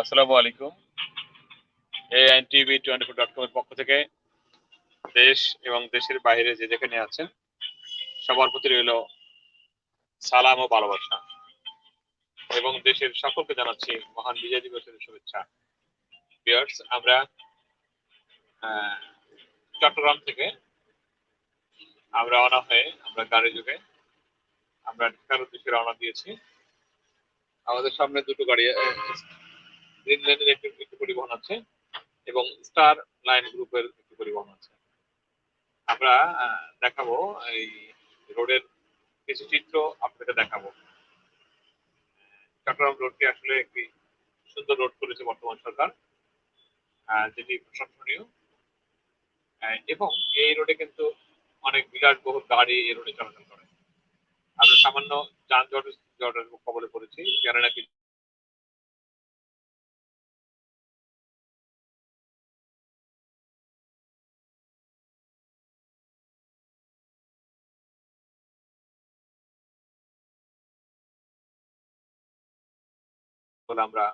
আসসালামু আলাইকুম। এ আইন TV twenty four dot com এর পক্ষ থেকে দেশ এবং দেশের বাইরে যে যেখানে আছেন, সবার প্রতি রইল সালাম ও ভালোবাসা। এবং দেশের সকলকে জানাচ্ছি মহান বিজয় দিবসের শুভেচ্ছা। বিয়ার্স আমরা চট্টগ্রাম থেকে আমরা রওনা হয়ে আমরা গাড়ি যুগে আমরা ঢাকার উদ্দেশ্যে রওনা দিয়েছি। আমাদের সামনে দুটো গাড়ি গ্রিন লাইনের একটি একটি পরিবহন আছে এবং স্টার লাইন গ্রুপের একটি পরিবহন আছে। আমরা দেখাবো এই রোডের কিছু চিত্র আপনাদের দেখাবো। চট্টগ্রাম রোডটি আসলে একটি সুন্দর রোড করেছে বর্তমান সরকার যেটি প্রশংসনীয়। এবং এই রোডে কিন্তু অনেক বিরাট বহু গাড়ি এই রোডে চলাচল করে। আমরা সামান্য যানজট জটের কবলে পড়েছি যারা নাকি বলে আমরা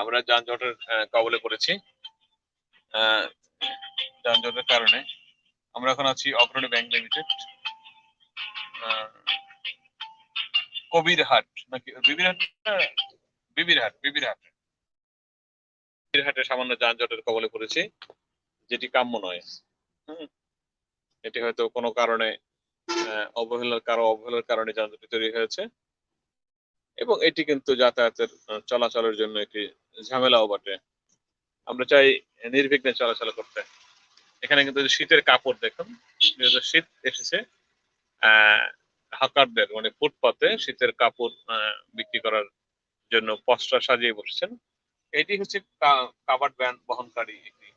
আমরা যানজটের কবলে পড়েছি। যানজটের কারণে। আমরা এখন আছি অগ্রণী ব্যাংক লিমিটেড কবিরহাট নাকি, বিবিরহাট বিবিরহাট বিবিরহাট। বিবিরহাটে সামান্য যানজটের কবলে পড়েছি, যেটি কাম্য নয়। এটি হয়তো কোনো কারণে অবহেলার কারও অবহেলার কারণে যানজট তৈরি হয়েছে। এবং এটি কিন্তু যাতায়াতের চলাচলের জন্য একটি ঝামেলাও বটে। আমরা চাই নির্বিঘ্নে চলাচল করতে। এখানে কিন্তু শীতের কাপড় দেখুন শীত এসেছে হাকারদের মানে ফুটপাতে শীতের কাপড় বিক্রি করার জন্য পসরা সাজিয়ে বসেছেন। এটি হচ্ছে কাভার্ড ভ্যান বহনকারী একটি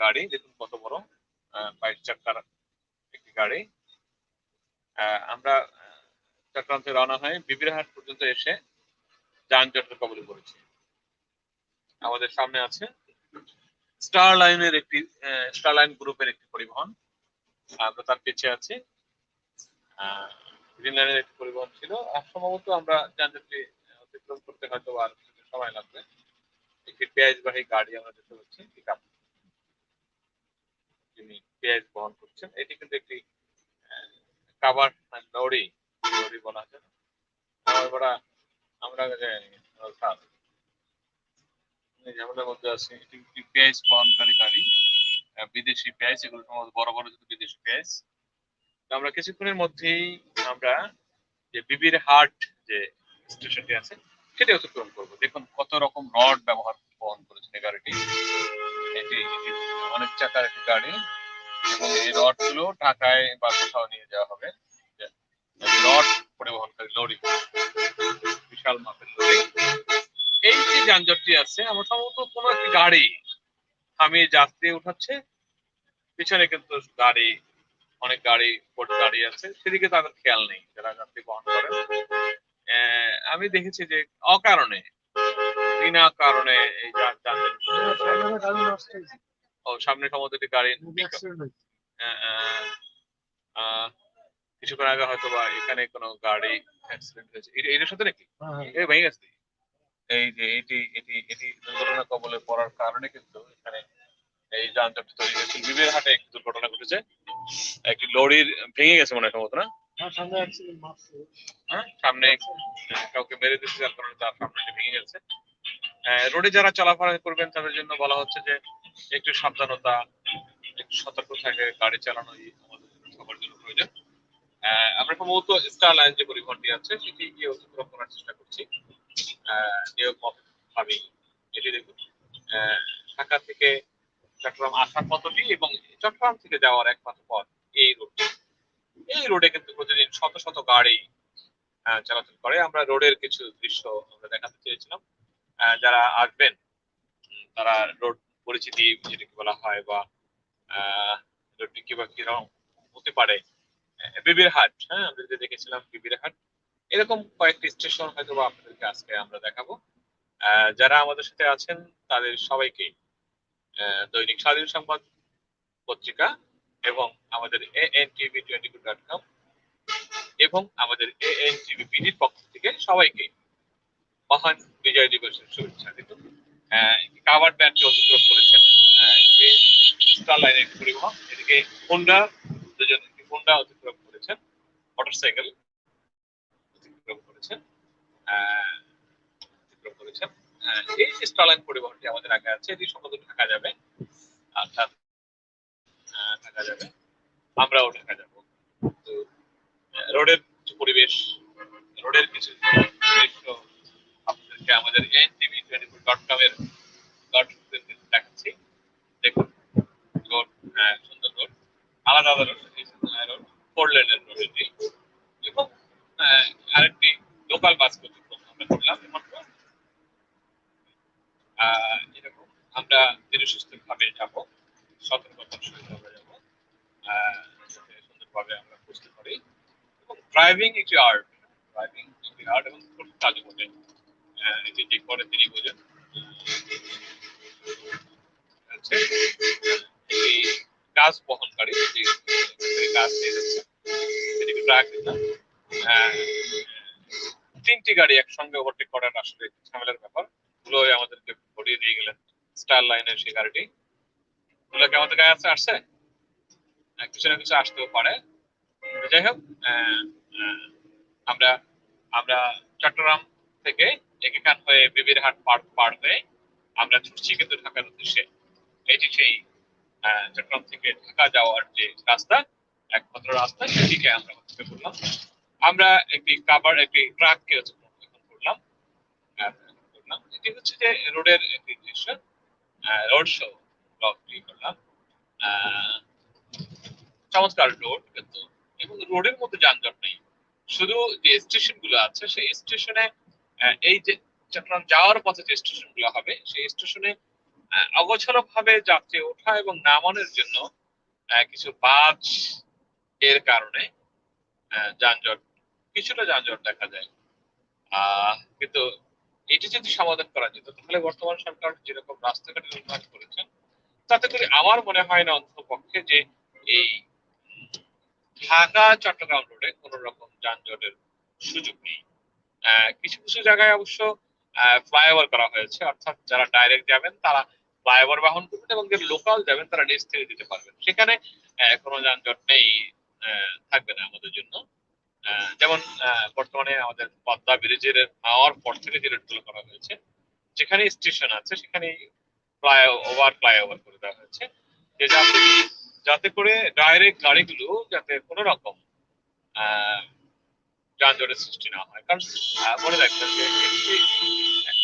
গাড়ি, দেখুন কত বড় বাইশ চাকার একটি গাড়ি। আমরা চট্টগ্রাম থেকে রওনা হয়ে বিবিরহাট পর্যন্ত এসে যানজটের কবলে পড়েছি। আমাদের সামনে আছে স্টার লাইনের একটি স্টার লাইন গ্রুপের একটি পরিবহন। আমরা তার পিছিয়ে আছি। গ্রিন লাইনের একটি পরিবহন ছিল। আর সম্ভবত আমরা যানজটটি অতিক্রম করতে হয়তো আর সময় লাগবে। একটি পেঁয়াজবাহী গাড়ি আমরা দেখতে পাচ্ছি পিক আপ যিনি পেঁয়াজ বহন করছেন। এটি কিন্তু একটি কাবার লরি লরি বলা হয়। আমরা আমরা ঝামেলার মধ্যে আছে। বহনকারী গাড়ি। বিদেশি পেঁয়াজ, এগুলো সম্ভবত বড় বড় যদি বিদেশি পেঁয়াজ। আমরা কিছুক্ষণের মধ্যেই আমরা যে বিবির হাট যে স্টেশনটি আছে, সেটি অতিক্রম করব। দেখুন কত রকম রড ব্যবহার বহন করেছেন এই গাড়িটি। এটি অনেক চাকার একটি গাড়ি। এবং এই রডগুলো ঢাকায় বা কোথাও নিয়ে যাওয়া হবে। রড পরিবহনকারী লরি, বিশাল মাপের লরি। এই যে যানজটটি আছে আমার সম্ভবত কোনো একটি গাড়ি থামিয়ে যাত্রী উঠাচ্ছে। পিছনে কিন্তু গাড়ি অনেক গাড়ি গাড়ি আছে। সেদিকে তাদের খেয়াল নেই যারা যাত্রী বহন করে আমি দেখেছি যে অকারণে বিনা কারণে এই ও সামনে সম্ভবত একটি গাড়ি কিছুক্ষণ আগে হয়তো বা এখানে কোনো গাড়ি অ্যাক্সিডেন্ট হয়েছে। এটা- এটার সাথে নাকি? এই ভেঙে গেছে। এই যে এটি এটি এটি দুর্ঘটনা কবলে পড়ার কারণে কিন্তু এখানে এই যানজট তৈরি হয়েছে। বিবের হাটে একটি দুর্ঘটনা ঘটেছে। একটি লরির ভেঙে গেছে মনে হয় সম্ভবত না? হ্যাঁ সামনে কাউকে মেরে দিচ্ছে যার কারণে তার সামনে ভেঙে গেছে। আহ, রোডে যারা চলাফেরা করবেন তাদের জন্য বলা হচ্ছে যে একটু সাবধানতা একটু সতর্ক থাকে গাড়ি চালানো আমাদের সবার জন্য প্রয়োজন। আহ, আমরা সম্ভবত স্টার লাইন যে পরিবহনটি আছে সেটি গিয়ে অতিক্রম করার চেষ্টা করছি। আহ, নিয়োগ ভাবে এটি দেখুন ঢাকা থেকে চট্টগ্রাম আসার পথটি এবং চট্টগ্রাম থেকে যাওয়ার একমাত্র পথ এই রোডটি এই রোডে কিন্তু প্রতিদিন শত শত গাড়ি চলাচল করে। আমরা রোডের কিছু দৃশ্য আমরা দেখাতে চেয়েছিলাম। যারা আসবেন তারা রোড পরিচিতি যেটাকে বলা হয় বা রোডটি কীভাবে কীরকম হতে পারে। বিবির হাট হ্যাঁ আমরা যে দেখেছিলাম বিবির হাট। এরকম কয়েকটি স্টেশন হয়তো আপনাদেরকে আজকে আমরা দেখাবো। যারা আমাদের সাথে আছেন, তাদের সবাইকে দৈনিক স্বাধীন সংবাদ পত্রিকা এবং আমাদের A N TV twenty two dot com এবং আমাদের এ এন টিভি বিডির পক্ষ থেকে সবাইকে মহান বিজয় দিবসের শুভেচ্ছা দিত কাভার ব্যান্ডকে অতিক্রম করেছেন স্টার লাইনের পরিবহন এদিকে হোন্ডা দুজন হোন্ডা অতিক্রম করেছেন মোটরসাইকেল করেছেন অতিক্রম করেছেন। এই লাইন পরিবহনটি আমাদের আগে আছে, এটি সম্ভবত ঢাকা যাবে। অর্থাৎ ঢাকা যাবে। আমরাও ঢাকা যাব। তো রোডের যে পরিবেশ, রোডের কিছু আপনাদেরকে আমাদের NTV twenty four dot com এর দেখাচ্ছি। দেখুন, রোড সুন্দর রোড। আলাদা আলাদা রোড ফোর লেনের রোড এটি। এবং আরেকটি লোকাল বাস অতিক্রম আমরা করলাম মাত্র এরকম আমরা ধীরে সুস্থ ভাবে যাব, সতর্কতার সহিত যাব সুন্দরভাবে আমরা বুঝতে পারি। এবং ড্রাইভিং একটি আর্ট ড্রাইভিং একটি আর্ট এবং খুব কাজে বটে এটি ঠিক করে তিনি বোঝেন গাছ বহনকারী যে গাছ নিয়ে যাচ্ছে তিনটি গাড়ি একসঙ্গে ওভারটেক করার আসলে ঝামেলার ব্যাপার। গুলো আমাদেরকে ভরিয়ে দিয়ে গেলেন স্টার লাইনের সেই গাড়িটি। গুলো কি আমাদের গায়ে আছে? আসছে? কিছু না কিছু আসতেও পারে। যাই হোক আমরা আমরা চট্টগ্রাম থেকে একেখান হয়ে বিবির হাট পার পার হয়ে আমরা ছুটছি কিন্তু ঢাকার উদ্দেশ্যে। এটি সেই চট্টগ্রাম থেকে ঢাকা যাওয়ার যে রাস্তা, একমাত্র রাস্তা সেদিকে আমরা করলাম আমরা একটি কাবার একটি ট্রাককে করলাম করলাম, এটি হচ্ছে যে রোডের একটি দৃশ্য রোড শো ব্লগটি করলাম। চমৎকার রোড কিন্তু, এবং রোডের মধ্যে যানজট নেই। শুধু যে স্টেশনগুলো আছে, সেই স্টেশনে এই যে চট্টগ্রাম যাওয়ার পথে যে স্টেশনগুলো হবে, সেই স্টেশনে অগোছালো ভাবে যাত্রী ওঠা এবং নামানোর জন্য কিছু বাসের কারণে যানজট কিছুটা যানজট দেখা যায়। কিন্তু এটি যদি সমাধান করা যেত, তাহলে বর্তমান সরকার যেরকম রাস্তাঘাট নির্মাণ করেছেন, তাতে করে আমার মনে হয় না অন্তপক্ষে যে এই ঢাকা, চট্টগ্রাম রোডে কোন রকম যানজটের সুযোগ নেই। কিছু কিছু জায়গায় অবশ্য ফ্লাইওভার করা হয়েছে, অর্থাৎ যারা ডাইরেক্ট যাবেন, তারা ফ্লাইওভার বাহন করবেন এবং যারা লোকাল যাবেন, তারা নিচ থেকে দিতে পারবেন। সেখানে কোনো যানজট নেই থাকবে না আমাদের জন্য। যেমন বর্তমানে আমাদের পদ্মা ব্রিজের নেওয়ার পর থেকে যে রুটগুলো করা হয়েছে, যেখানে স্টেশন আছে সেখানে ফ্লাইওভার ফ্লাইওভার করে দেওয়া হয়েছে। যে যাতে যাতে করে ডাইরেক্ট গাড়িগুলো যাতে কোনো রকম যানজটের সৃষ্টি না হয়। কারণ মনে রাখবেন যে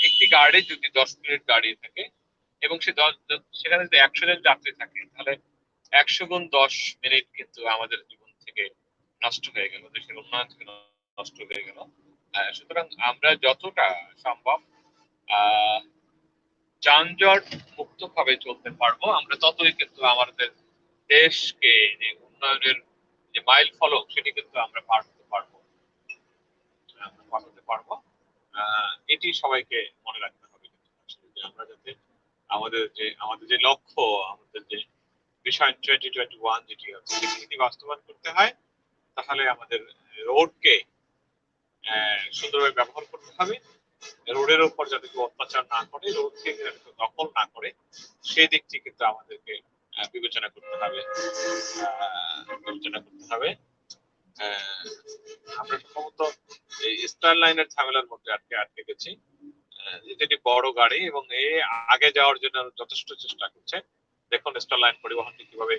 একটি গাড়ি যদি দশ মিনিট দাঁড়িয়ে থাকে এবং সে দশ, সেখানে যদি একশো জন যাত্রী থাকে, তাহলে একশো গুণ দশ মিনিট কিন্তু আমাদের জীবন নষ্ট হয়ে গেল, দেশের উন্নয়ন থেকে নষ্ট হয়ে গেল। সুতরাং আমরা যতটা সম্ভব যানজট মুক্ত ভাবে চলতে পারব, আমরা ততই কিন্তু আমাদের দেশকে যে উন্নয়নের যে মাইল ফলক, সেটি কিন্তু আমরা পার হতে পারব। আমরা পারব। এটি সবাইকে মনে রাখতে হবে আমরা যাতে আমাদের যে আমাদের যে লক্ষ্য, আমাদের যে বিষয় টোয়েন্টি টোয়েন্টি ওয়ান যেটি আছে, সেটি বাস্তবায়ন করতে হয় তাহলে আমাদের রোডকে সুন্দরভাবে ব্যবহার করতে হবে। রোডের উপর যাতে কেউ অত্যাচার না করে, রোডকে দখল না করে, সেই দিকটি কিন্তু আমাদেরকে বিবেচনা করতে হবে। বিবেচনা করতে হবে। আমরা সম্ভবত এই স্টার লাইনের ঝামেলার মধ্যে আটকে আটকে গেছি। যেটি বড় গাড়ি এবং এ আগে যাওয়ার জন্য যথেষ্ট চেষ্টা করছে। দেখুন, স্টার লাইন পরিবহনটি কীভাবে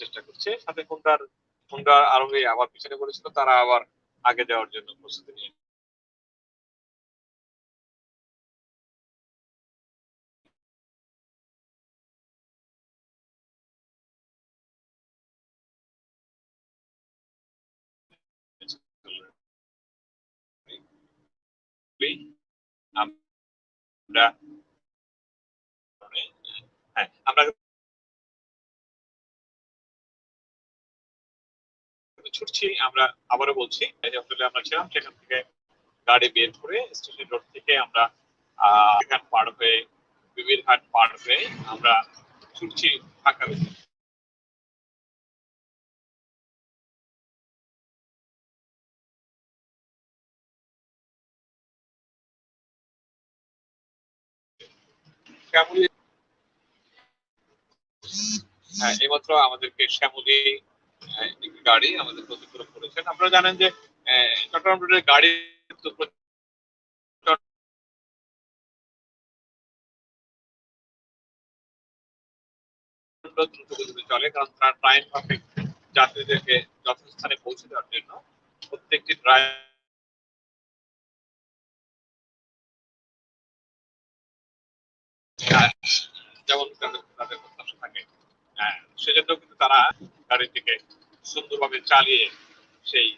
চেষ্টা করছে। সাথে হুন্ডার Honda Aldo Lea, awal bisa nyebur di sekitar awal, agenda Wendenus, ছুটছি, আমরা আবারও বলছি হোটেলে আমরা ছিলাম সেখান থেকে গাড়ি বের করে স্টেশন রোড থেকে আমরা আহ পার হয়ে, বিবির ঘাট পার হয়ে আমরা ছুটছি ঢাকা শ্যামলী হ্যাঁ এইমাত্র আমাদেরকে শ্যামলী গাড়ি আমাদের অতিক্রম করেছেন। আপনারা জানেন যে চট্টগ্রাম রোডের গাড়ি চলে কারণ তারা টাইম মাফিক যাত্রীদেরকে যথাস্থানে পৌঁছে দেওয়ার জন্য প্রত্যেকটি ড্রাইভ যেমন তাদের তাদের প্রত্যাশা থাকে হ্যাঁ, সেজন্য কিন্তু তারা গাড়িটিকে সুন্দরভাবে চালিয়ে সেই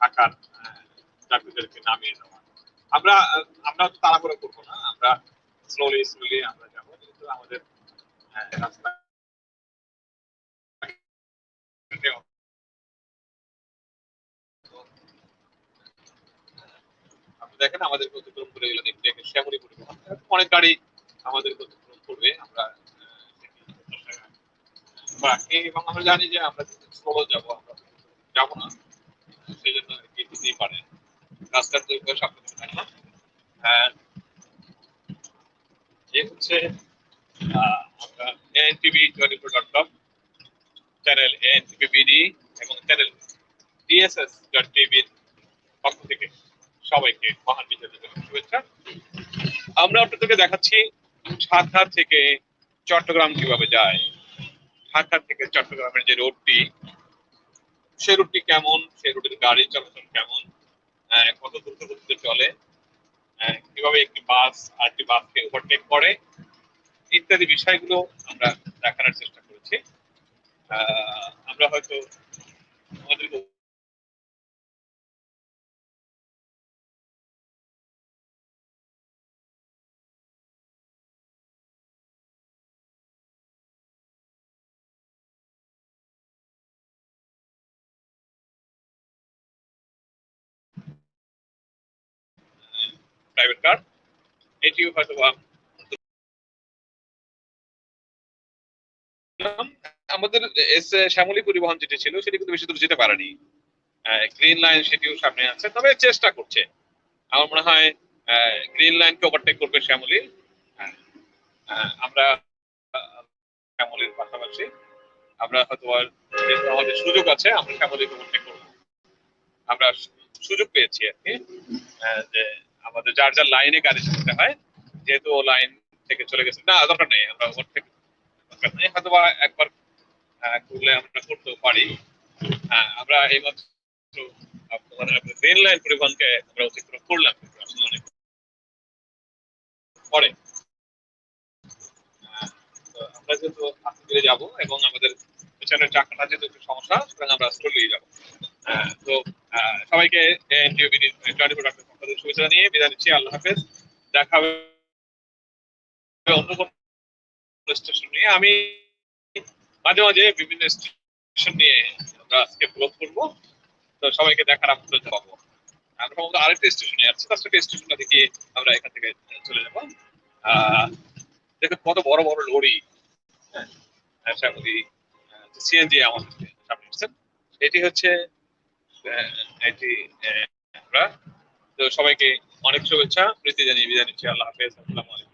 ঢাকার যাত্রীদেরকে নামিয়ে দেওয়া আমরা আমরা তাড়াহুড়ো করব না, আমরা স্লোলি স্লোলি আমরা যাব কিন্তু আমাদের রাস্তা দেখেন আমাদের অতিক্রম করে গেলেন একটু আগে শ্যামলী পরিবহন অনেক গাড়ি আমাদের অতিক্রম করবে, আমরা এবং আমরা জানি যে আমরা যাব আমরা যাব না। সেই জন্য পারে। রাস্তার দুই পাশে হচ্ছে আমরা twenty four dot com channel NTV BD এবং চ্যানেল ডিএসএস ডট টিভির পক্ষ থেকে সবাইকে মহান বিজয় দিবসের শুভেচ্ছা। আমরা আপনাদেরকে দেখাচ্ছি ঢাকা থেকে চট্টগ্রাম কীভাবে যায়। ঢাকা থেকে চট্টগ্রামের যে রোডটি, সে রুটটি কেমন? সে রুটের গাড়ি চলাচল কেমন? কত দ্রুত গতিতে চলে কীভাবে একটি বাস আরেকটি বাসকে ওভারটেক করে? ইত্যাদি বিষয়গুলো আমরা দেখানোর চেষ্টা করেছি। আমরা হয়তো আমাদের প্রাইভেট কার এটিও হয়তো আমাদের শ্যামলী পরিবহন যেটি ছিল, সেটি কিন্তু বেশি দূর যেতে পারেনি। গ্রিন লাইন সেটিও সামনে আছে, তবে চেষ্টা করছে। আমার মনে হয় গ্রিন লাইনকে ওভারটেক করবে শ্যামলী। আমরা শ্যামলীর পাশাপাশি, আমরা হয়তো আমাদের সুযোগ আছে, আমরা শ্যামলীকে ওভারটেক করব। আমরা সুযোগ পেয়েছি আর কি যে আমাদের যার যার লাইনে গাড়ি চলতে হয় যেহেতু ও লাইন থেকে চলে গেছে। না দরকার নেই আমরা ওভারটেক দরকার নেই হয়তো বা একবার করলে আমরা করতেও পারি। হ্যাঁ, আমরা এইমাত্র আপনার রেল লাইন পরিবহনকে আমরা অতিক্রম করলাম অনেক পরে। তো আমরা যেহেতু হাতে এবং আমাদের পেছনের চাকাটা যেহেতু একটু সমস্যা সুতরাং আমরা স্লোলি যাব। তো সবাইকে এনজিও বিডি টোয়েন্টি পক্ষ থেকে শুভেচ্ছা নিয়ে বিদায় নিচ্ছি। আল্লাহ হাফেজ। দেখা হবে অন্য কোনো স্টেশন নিয়ে। আমি মাঝে মাঝে বিভিন্ন স্টেশন নিয়ে আমরা আজকে ব্লগ করব। তো সবাইকে দেখার আমন্ত্রণ পাবো আমরা আরেকটা স্টেশনে যাচ্ছি তার স্টেশনটা থেকে আমরা এখান থেকে চলে যাব। দেখুন কত বড় বড় লরি। হ্যাঁ সিএনজি আমাদের সামনে এটি হচ্ছে আহ, আমরা। তো সবাইকে অনেক শুভেচ্ছা প্রীতি জানিয়ে বিদায় নিচ্ছি। আল্লাহ হাফেজ আসসালামু আলাইকুম।